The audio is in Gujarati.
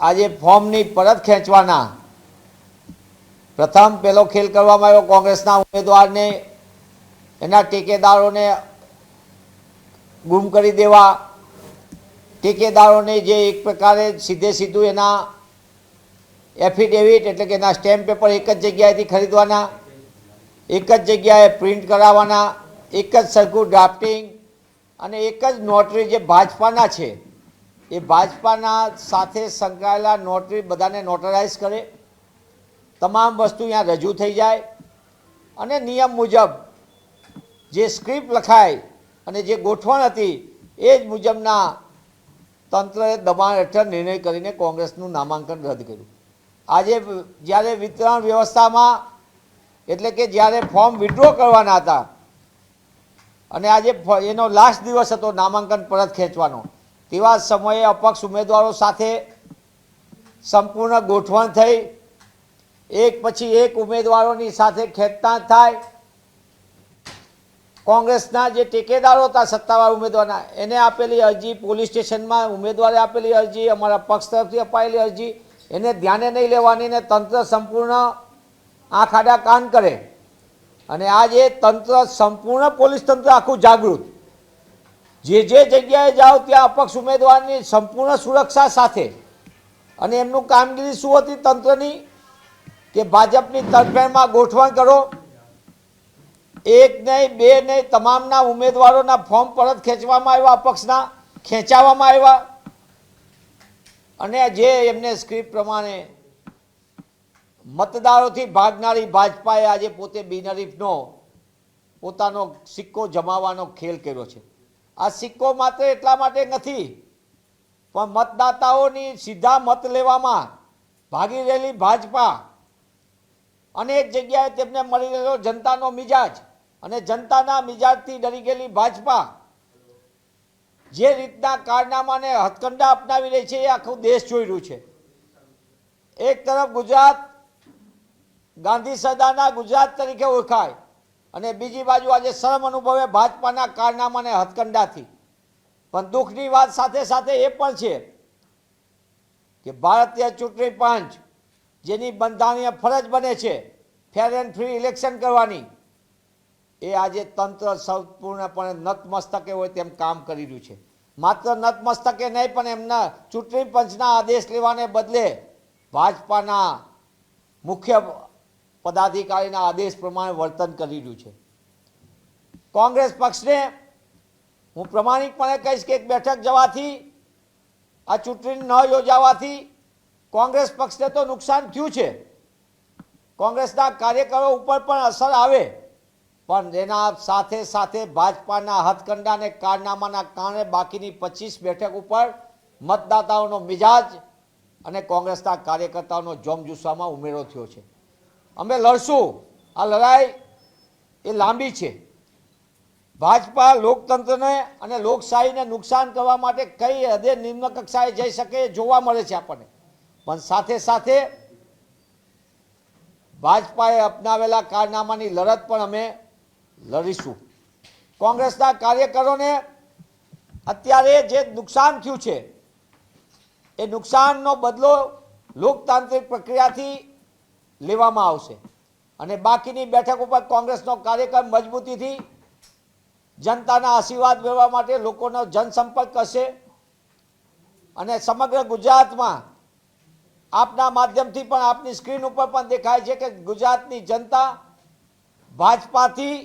આજે ફોર્મની પરત ખેંચવાના. પ્રથમ પેલો ખેલ કરવામાં આવ્યો કોંગ્રેસના ઉમેદવારને. એના ટેકેદારોને ગુમ કરી દેવા. ટેકેદારોને જે એક પ્રકારે સીધે સીધું એના એફિડેવિટ એટલે કે એના સ્ટેમ્પ પેપર એક જ જગ્યાએથી ખરીદવાના. એક જ જગ્યાએ પ્રિન્ટ કરાવવાના. એક જ સરખું ડ્રાફ્ટિંગ અને એક જ નોટરી જે ભાજપાના છે. એ ભાજપાના સાથે સંકળાયેલા નોટરી, બધાને નોટરાઇઝ કરે. તમામ વસ્તુ અહીંયા રજૂ થઈ જાય. અને નિયમ મુજબ જે સ્ક્રિપ્ટ લખાય અને જે ગોઠવણ હતી, એ જ મુજબના તંત્રએ દબાણ હેઠળ નિર્ણય કરીને કોંગ્રેસનું નામાંકન રદ કર્યું. આજે જ્યારે વિતરણ વ્યવસ્થામાં, એટલે કે જ્યારે ફોર્મ વિડ્રો કરવાના હતા, અને આજે એનો લાસ્ટ દિવસ હતો નામાંકન પરત ખેંચવાનો તેવા સમયે અપક્ષ ઉમેદવારો સાથે સંપૂર્ણ ગોઠવણ થઈ. એક પછી એક ઉમેદવારોની સાથે ખેંચતાણ થાય. કોંગ્રેસના જે ટેકેદારો હતા, સત્તાવાર ઉમેદવારના, એને આપેલી અરજી, પોલીસ સ્ટેશનમાં ઉમેદવારે આપેલી અરજી, અમારા પક્ષ તરફથી અપાયેલી અરજી, એને ધ્યાને નહીં લેવાની ને તંત્ર સંપૂર્ણ આંખ આડા કાન કરે. અને આજે તંત્ર, સંપૂર્ણ પોલીસ તંત્ર આખું જાગૃત. જે જે જગ્યાએ જાઓ ત્યાં અપક્ષ ઉમેદવારની સંપૂર્ણ સુરક્ષા સાથે. અને એમનું કામગીરી શું હતી તંત્રની? કે ભાજપની તરફેણમાં ગોઠવણ કરો. એક નહીં, બે નહીં, તમામના ઉમેદવારોના ફોર્મ પરત ખેંચવામાં આવ્યા, અપક્ષના ખેંચાવવામાં આવ્યા. અને જે એમને સ્ક્રિપ્ટ પ્રમાણે મતદારોથી ભાગનારી ભાજપાએ આજે પોતે બિનરીફનો પોતાનો સિક્કો જમાવવાનો ખેલ કર્યો છે. આ સિક્કો માત્ર એટલા માટે નથી, પણ મતદાતાઓની સીધા મત લેવામાં ભાગી રહેલી ભાજપા અનેક જગ્યાએ તેમને મળી રહેલો જનતાનો મિજાજ અને જનતાના મિજાજથી ડરી ગયેલી ભાજપા જે રીતના કારનામાને હથકંડા અપનાવી રહી છે એ આખું દેશ જોઈ રહ્યું છે. એક તરફ ગુજરાત ગાંધી સદાના ગુજરાત તરીકે ઓળખાય અને બીજી બાજુ આજે શરમ અનુભવે ભાજપાના કારનામાને હથકંડાથી. પણ દુઃખની વાત સાથે સાથે એ પણ છે કે ભારતીય ચૂંટણી પંચ જેની બંધારણીય ફરજ બને છે ફેર એન્ડ ફ્રી ઇલેક્શન કરવાની, એ આજે તંત્ર સંપૂર્ણપણે નતમસ્તકે હોય તેમ કામ કરી રહ્યું છે. માત્ર નતમસ્તકે નહીં, પણ એમના ચૂંટણી પંચના આદેશ લેવાને બદલે ભાજપાના મુખ્ય પદાધિકારીના આદેશ પ્રમાણે વર્તન કરી રહ્યું છે. કોંગ્રેસ પક્ષને હું પ્રમાણિકપણે કહીશ કે એક બેઠક જવાથી, આ ચૂંટણી ન યોજાવાથી કોંગ્રેસ પક્ષને તો નુકસાન થયું છે. કોંગ્રેસના કાર્યકરો ઉપર પણ અસર આવે, પણ એના સાથે સાથે ભાજપાના હથકંડા અને કારનામાના કારણે બાકીની પચીસ બેઠક ઉપર મતદાતાઓનો મિજાજ અને કોંગ્રેસના કાર્યકર્તાઓનો જોમજુસ્સામાં ઉમેરો થયો છે. અમે લડશું. આ લડાઈ એ લાંબી છે. ભાજપા લોકતંત્રને અને લોકશાહીને નુકસાન કરવા માટે કઈ હદે નિમ્ન કક્ષાએ જઈ શકે જોવા મળે છે આપણને. પણ સાથે સાથે ભાજપાએ અપનાવેલા કારનામાની લડત પણ અમે લડીશું. કોંગ્રેસના કાર્યકરોને અત્યારે જે નુકસાન થયું છે, એ નુકસાનનો બદલો લોકતાંત્રિક પ્રક્રિયાથી લેવામાં આવશે. અને બાકીની બેઠક ઉપર કોંગ્રેસનો કાર્યક્રમ મજબૂતીથી જનતાના આશીર્વાદ મેળવવા માટે લોકોનો જનસંપર્ક કરશે અને સમગ્ર ગુજરાતમાં આપના માધ્યમથી પણ આપની સ્ક્રીન ઉપર પણ દેખાય છે કે ગુજરાતની જનતા ભાજપાથી